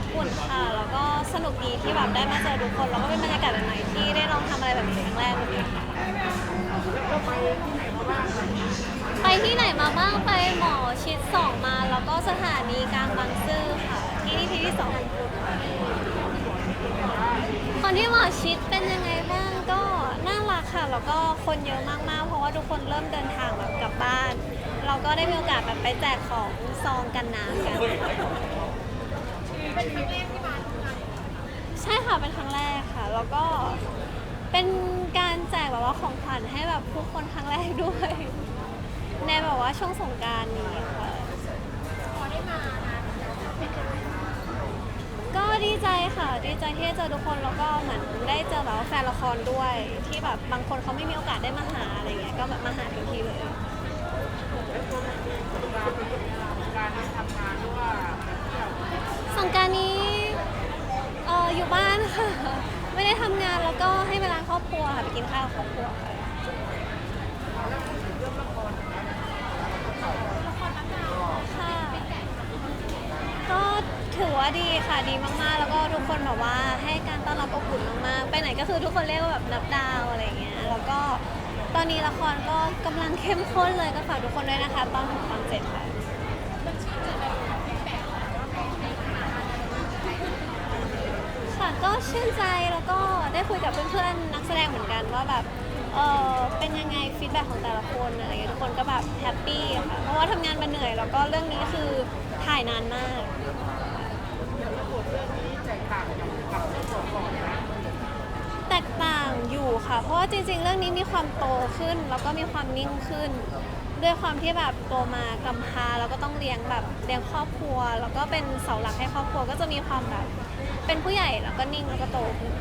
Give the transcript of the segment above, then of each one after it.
อบอุ่นค่ะ แล้วก็สนุกดีที่แบบได้มาเจอทุกคน แล้วก็เป็นบรรยากาศใหม่ที่ได้ลองทำอะไรแบบนี้ครั้งแรกเลยค่ะไปที่ไหนมาบ้าง ไปหมอชิดสองมา แล้วก็สถานีกลางบางซื่อค่ะ ที่นี่ที่ที่สองคนที่หมอชิดเป็นยังไงบ้างก็น่ารักค่ะ แล้วก็คนเยอะมากๆ เพราะว่าทุกคนเริ่มเดินทางแบบกลับบ้าน เราก็ได้มีโอกาสแบบไปแจกของซองกันน้ำกัน ใช่ค่ะเป็นครั้งแรกค่ะ แล้วก็เป็นการแจกแบบว่าของขวัญให้แบบผู้คนครั้งแรกด้วย ในแบบว่าช่วงสงกรารนี้ค่ะก็ดีใจค่ะ ดีใจที่ได้เจอทุกคนแล้วก็เหมือนได้เจอแบบว่าแฟนละครด้วย ที่แบบบางคนเขาไม่มีโอกาสได้มาหาอะไรเงี้ยก็แบบมาหาทันทีเลยสงกรารนี้เอออยู่บ้านค่ะ ได้ทำงานแล้วก็ให้เวลาครอบครัวค่ะไปกินข้าวกับครอบครัวค่ะค่ะก็ถือว่าดีค่ะดีมากๆ แล้วก็ทุกคนแบบว่าให้การต้อนรับอบอุ่นมากๆ ไปไหนก็คือทุกคนเรียกว่าแบบนับดาวอะไรอย่างเงี้ยแล้วก็ตอนนี้ละครก็กำลังเข้มข้นเลยก็ฝากทุกคนด้วยนะคะ ตอนหกตอนเจ็ดค่ะ ค่ะ ก็ชื่นใจแล้วก็ได้คุยกับเพื่อนๆนักแสดงเหมือนกันว่าแบบเออเป็นยังไงฟีดแบ็ของแต่ละคนอะไรเงี้ยทุกคนก็แบบแฮปปี้ค่ะเพราะว่าทำงานมาเหนื่อย แล้วก็เรื่องนี้คือถ่ายนานมากแตกต่างอยู่ค่ะ เพราะว่าจริง ๆ เรื่องนี้มีความโตขึ้น แล้วก็มีความนิ่งขึ้น ด้วยความที่แบบโตมากำพร้าแล้วก็ต้องเลี้ยงแบบเลี้ยงครอบครัว แล้วก็เป็นเสาหลักให้ครอบครัวก็จะมีความแบบ เป็นผู้ใหญ่แล้วก็นิ่งแล้วก็โตขึ้น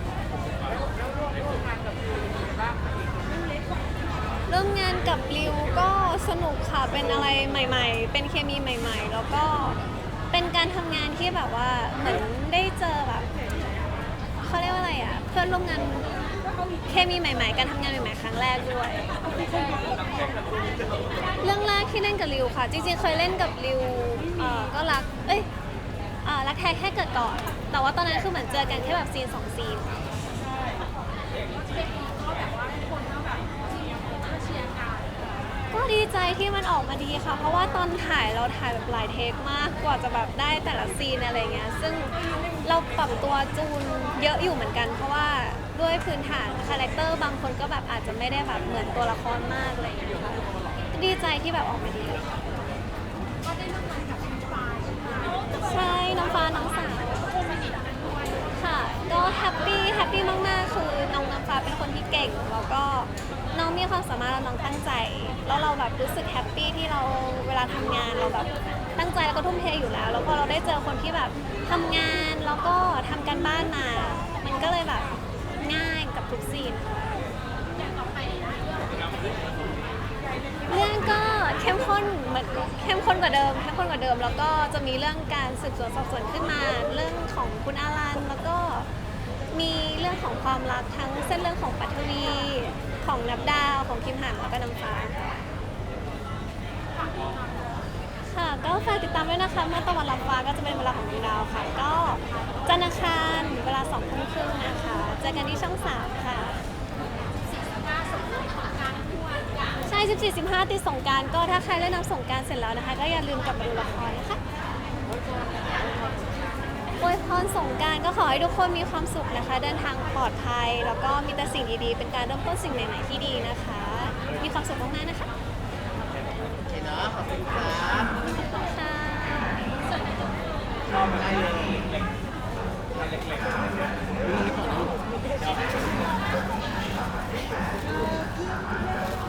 เร่มงานกับริวก็สนุกค่ะ เป็นอะไรใหม่ ๆ เป็นเคมีใหม่ ๆ แล้วก็เป็นการทำงานที่แบบว่าเหมือนได้เจอแบบเขาเรียกว่าอะไรอะ เพื่อนร่วมงานเคมีใหม่ ๆ การทำงานใหม่ๆ ครั้งแรกด้วย เรื่องแรกที่เล่นกับริวค่ะ จริงๆเคยเล่นกับริวเอ่อก็รัก เอ้ย อ่อรักแท้แค่เกิดก่อน แต่ว่าตอนนั้นคือเหมือนเจอกันแค่แบบซีนสองซีน ก็ดีใจที่มันออกมาดีค่ะ เพราะว่าตอนถ่ายเราถ่ายแบบหลายเทคมาก กว่าจะแบบได้แต่ละซีนอะไรเงี้ย ซึ่งเราปรับตัวจูนเยอะอยู่เหมือนกัน เพราะว่าด้วยพื้นฐานคาแรคเตอร์บางคนก็แบบอาจจะไม่ได้แบบเหมือนตัวละครมากอะไรอย่างเงี้ยค่ะดีใจที่แบบออกมาดี ใช่น้องฟ้าน้องสาวค่ะก็แฮปปี้แฮปปี้มากๆคือน้องน้ำฟ้าเป็นคนที่เก่งแล้วก็น้องมีความสามารถแล้วน้องตั้งใจ แล้วเราแบบรู้สึกแฮปปี้ที่เราเวลาทำงานเราแบบตั้งใจแล้วก็ทุ่มเทอยู่แล้ว แล้วพอเราได้เจอคนที่แบบทำงานแล้วก็ทำการบ้านมา มันก็เลยแบบง่ายกับทุกซีนค่ะเรื่องก็เข้นเหมือนเข้มข้นกว่าเดิมเข้มข้นกว่าเดิม แล้วก็จะมีเรื่องการสืบสวนสอบสวนขึ้นมา เรื่องของคุณอารันแล้วก็มีเรื่องของความรักทั้งเส้นเรื่องของปัทวีของนับดาวของคิมหันแล้วก็น้ำฟ้าค่ะค่ะก็ฝากติดตามด้วยนะคะเมื่อตะวันรับฟ้าก็จะเป็นเวลาของดวงดาวค่ะ ก็จันทร์อังคารเวลาสองทุ่มครึ่งนะคะเจอกันที่ช่องสามค่ะ 14 15ติดสงการก็ถ้าใครเล่นน้ำสงการเสร็จแล้วนะคะ ก็อย่าลืมกลับมาดูละครนะคะอวยพรสงการก็ขอให้ทุกคนมีความสุขนะคะ เดินทางปลอดภัย แล้วก็มีแต่สิ่งดีๆ เป็นการเริ่มต้นสิ่งใหม่ๆที่ดีนะคะ มีความสุขมากๆนะคะโอเคเนะขอบคุณครับค่ะชอบได้เลยเล็กๆ